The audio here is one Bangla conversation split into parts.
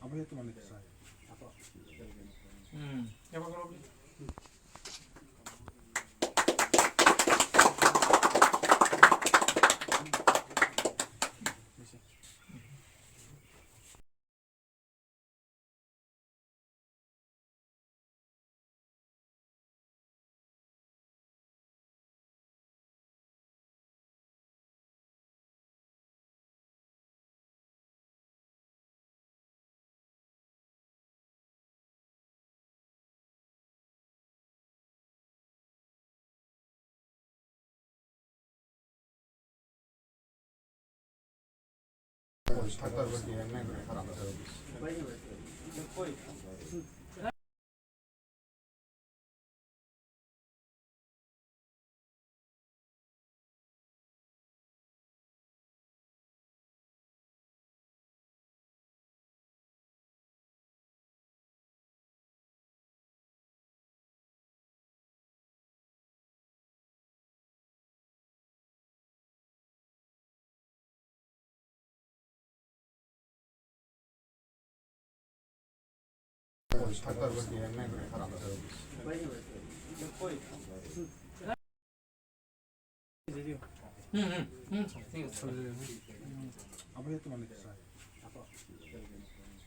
아버지 또 만나겠어 요. 음, 야박으 로. Поэтому, что я не говорю,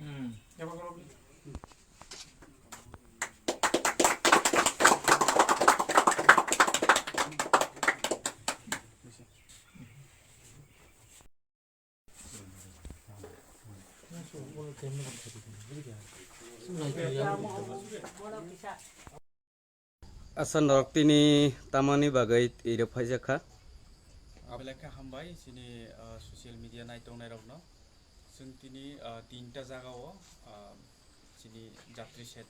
うん。আচ্ছা নরক তিনি তামানি বাগৈ এর ফাইজাখা আবেলাকে হামবাই সিনি সচিয়েল মিডিয়া নাইটংনাই রকম जों दिनै तिनटा जागाव जोंनि जात्रि सेट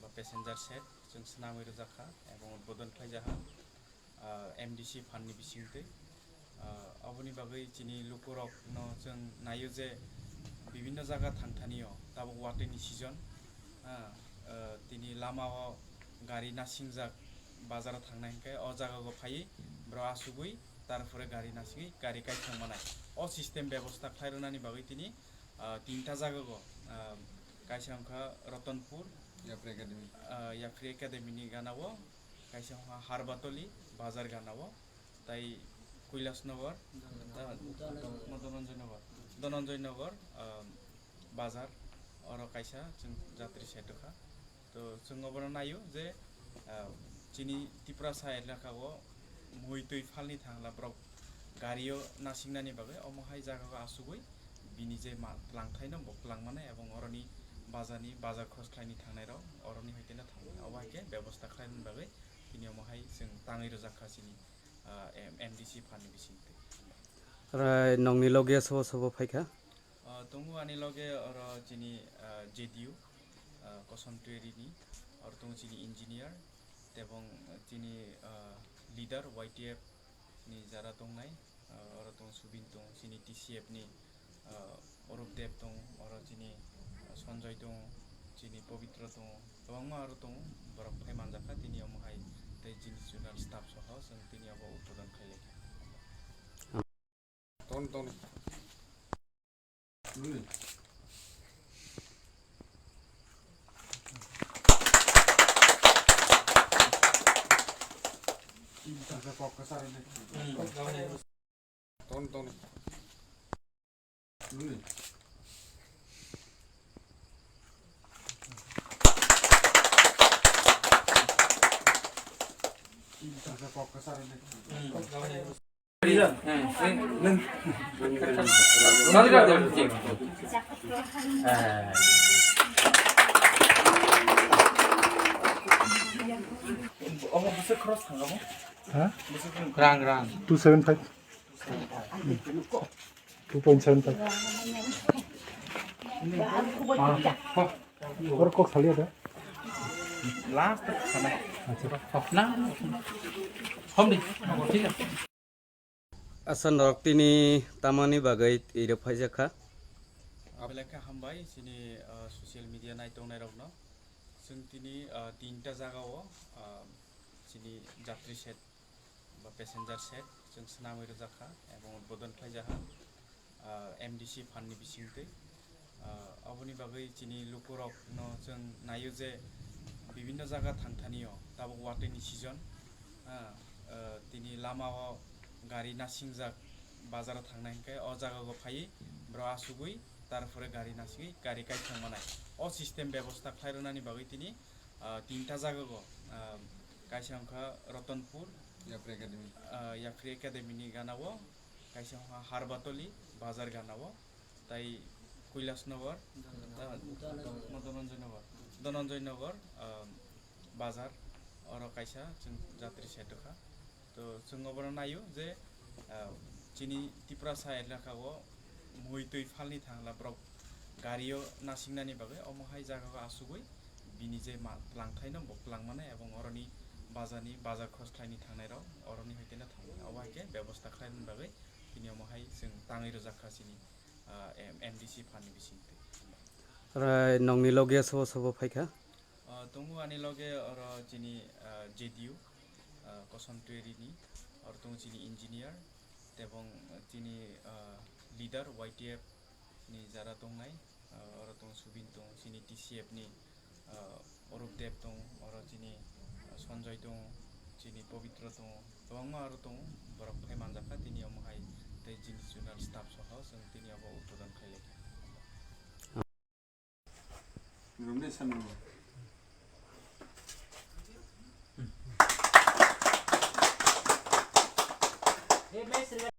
बा पेसेन्जार सेट जों नामै रोजाखा एबं उद्बोधन खायजाहा एम डि सि फान्डनि बिसिंते अबनि बागै जोंनि लुकरकनो जों नायो जे बिभिन्न जागा थांथानियाव दाबो वाटेनि सिजन তিনি लामाव गारि नासिंजाक बाजाराव थांनायखाय अ जागाखौ फायै ओमफ्राय आसुगै তারপরে গাড়ি নাসি গাড়ি কাজ থামানায় অ সিস্টেম ব্যবস্থা খাইরনানি বাকি তিনি তিনটা জায়গাগ কাইসাংখা রতনপুর ইয়াফ্রি একাডেমি ইয়াফ্রি একাডেমিনি গানাবো কাইসাংখা হারবাতলি বাজার গানাবো তাই কৈলাসনগর ধনঞ্জয়নগর ধনঞ্জয়নগর বাজার অর কাইসা যাত্রী সাইটখা তো सोङोबानो नायो जे जोंनि त्रिपुरा साइड लेखाखौ मुहितै फालनि थांला ब्राव गारियाव नासिंनानि बागै अमहाय जायगाखौ आसुगै बिनि जे मा लांथाय नांबो लांमानै एबं अरनि बाजारनि बाजार क्रस खालामनो थांनाय राव अरनि हैतेना थांबाय अबाहायके बेबस्था खालामनो बागै बिनि अमाहाय जों ताङै रोजाखासिनि एम डि सि फाननि बिसिंते ओमफ्राय नंनि लगे सब सब फायखा दङ आनि लगे र जोंनि जे डि इउ कसन्ट्रेरिनि अर दङ जिनि इन्जिनियार এবং যিনি লিডার ওয়াইটিএফ नि যারা दंनाय अर दं सुबिन दं जिनि टिसिएफ नि अरुपदेव दं अर जिनि सन्जय दं जिनि पबित्र दं गोबां आरो दं बरफ फाइमान जाखा दिनै अमहाय दै जिनि जुनार स्टाफ सह जों दिनै अब उद्बोधन खालायलायखा তখন তখন నాకు ఒక్కసారి తోని తోని ఒక్కసారి রাং রাং two seven five two point seven five और को खाली था लास्ट तक समय अच्छा ना हम दी ठीक है আচ্ছা নরকটিনি তামানি বাগাইত এইরফাই জাখা আবেলাকে হামবাই সিনি সোশ্যাল মিডিয়া নাইতং নাইরক না আছে আচ্ছা নরক তিনি তামানি বাগै ইরে ফাইজাখা बेलेखा हामबाय जोंनि ससियेल मिडिया नायथंनाय रावनो जों दिनै तिनटा जागायाव जोंनि जात्रि सेट बा पेसेन्जार सेट जों सोनामै रोजाखा এবং উদ্বোধন খাইজাহা एमडिसि फान्डनि बिसिंतै अबनि बागै जोंनि लुकुरक न जों नायो जे বিভিন্ন জায়গা थांथानियाव दाबो वाटेनि सिजन दिनै लामायाव गारि नासिंजाक बाजाराव थांनायखाय अ जायगाखौ फायै ब्र आसुगै তারপরে গাড়ি নাসিগै গাড়ি কাই थांमानाय अ सिस्टेम व्यवस्था खायरनानि बागै दिनै তিনটা জায়গাগো কাইসে अंखा रतनपुर Yapri Academy. याफ्रि एकाडेमिनि गानावो कायसे अंखा हारबातलि बाजार गानावो তাই কৈলাসনগর ধনঞ্জয় নগর ধনঞ্জয় নগর বাজার অর কাইসা जों যাত্রী সেটকা তো जों অবরা নাইও যে চিনি ত্রিপুরা সাইড লাখাও मुहैतै फालनि थांलाब्राव গাড়িও নাসিংনানি বাবে অমহাই জায়গাखौ आसुगै बिनि जे लांथायनो बखलांमाने এবং অরনি বাজানি বাজার খসলাইনি थांनायराव অরনি হইতেনা थाङो अवाके ব্যবস্থা खालामनो বাবে তিনি অমহাই जों তাङै रोजाखासिनि एमडिसि फानि बिसिंते নংনি লগে সব সব ফাইকা তঙ্গু আনি লগে অর যিনি জেডিউ কসন্টেরিনি অর তঙ্গু যিনি ইঞ্জিনিয়ার এবং যিনি लिडार वाइटिएफ नि जारा दंनाय अर दं सुबिन दं जोंनि डिसिएफ नि अरुपदेव दं अर जोंनि सन्जय दं जोंनि पबित्र दं गोबांमा आरो दं बरफ फाय मानजाखा दिनैयाव महाय दै जोंनि जुनार स्टाफ सह जों दिनैयाव उद्बोधन खालायलायगोन